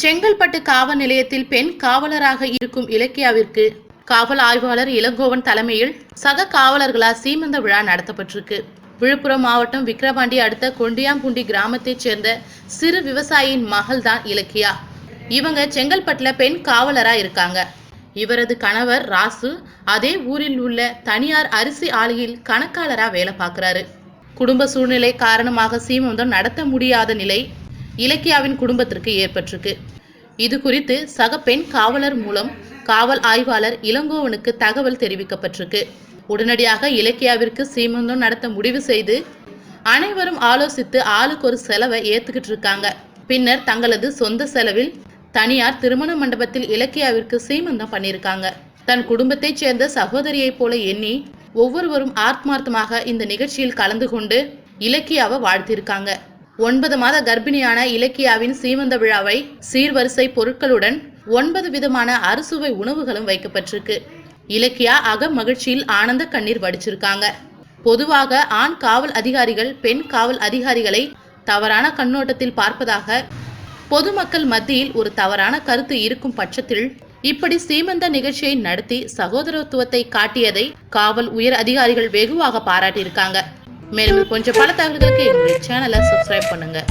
செங்கல்பட்டு காவல் நிலையத்தில் பெண் காவலராக இருக்கும் இலக்கியாவிற்கு காவல் ஆய்வாளர் இளங்கோவன் தலைமையில் சக காவலர்களால் சீமந்த விழா நடத்தப்பட்டிருக்கு. விழுப்புரம் மாவட்டம் விக்கிரவாண்டி அடுத்த கொண்டியாம்புண்டி கிராமத்தைச் சேர்ந்த சிறு விவசாயியின் மகள் தான் இலக்கியா. இவங்க செங்கல்பட்டில் பெண் காவலராக இருக்காங்க. இவரது கணவர் ராசு அதே ஊரில் உள்ள தனியார் அரிசி ஆலையில் கணக்காளராக வேலை பார்க்குறாரு. குடும்ப சூழ்நிலை காரணமாக சீமந்தம் நடத்த முடியாத நிலை இலக்கியாவின் குடும்பத்திற்கு ஏற்பட்டிருக்கு. இது குறித்து சக பெண் காவலர் மூலம் காவல் ஆய்வாளர் இளங்கோவனுக்கு தகவல் தெரிவிக்கப்பட்டிருக்கு. உடனடியாக இலக்கியாவிற்கு சீமந்தம் நடத்த முடிவு செய்து அனைவரும் ஆலோசித்து ஆளுக்கு ஒரு செலவை ஏத்துக்கிட்டு இருக்காங்க. பின்னர் தங்களது சொந்த செலவில் தனியார் திருமண மண்டபத்தில் இலக்கியாவிற்கு சீமந்தம் பண்ணியிருக்காங்க. தன் குடும்பத்தைச் சேர்ந்த சகோதரியைப் போல எண்ணி ஒவ்வொருவரும் ஆத்மார்த்தமாக இந்த நிகழ்ச்சியில் கலந்து கொண்டு இலக்கியாவை வாழ்த்திருக்காங்க ஒன்பது மாத கர்ப்பிணியான இலக்கியாவின் சீமந்த விழாவை சீர்வரிசை பொருட்களுடன் ஒன்பது விதமான அறுசுவை உணவுகளும் வைக்கப்பட்டிருக்கு. இலக்கியா அக மகிழ்ச்சியில் ஆனந்த கண்ணீர் வடிச்சிருக்காங்க. பொதுவாக ஆண் காவல் அதிகாரிகள் பெண் காவல் அதிகாரிகளை தவறான கண்ணோட்டத்தில் பார்ப்பதாக பொதுமக்கள் மத்தியில் ஒரு தவறான கருத்து இருக்கும் பட்சத்தில் இப்படி சீமந்த நிகழ்ச்சியை நடத்தி சகோதரத்துவத்தை காட்டியதை காவல் உயர் அதிகாரிகள் வெகுவாக பாராட்டியிருக்காங்க. மேலும் கொஞ்சம் பல தகவல்களுக்கு எங்களுடைய சேனலை சப்ஸ்கிரைப் பண்ணுங்கள்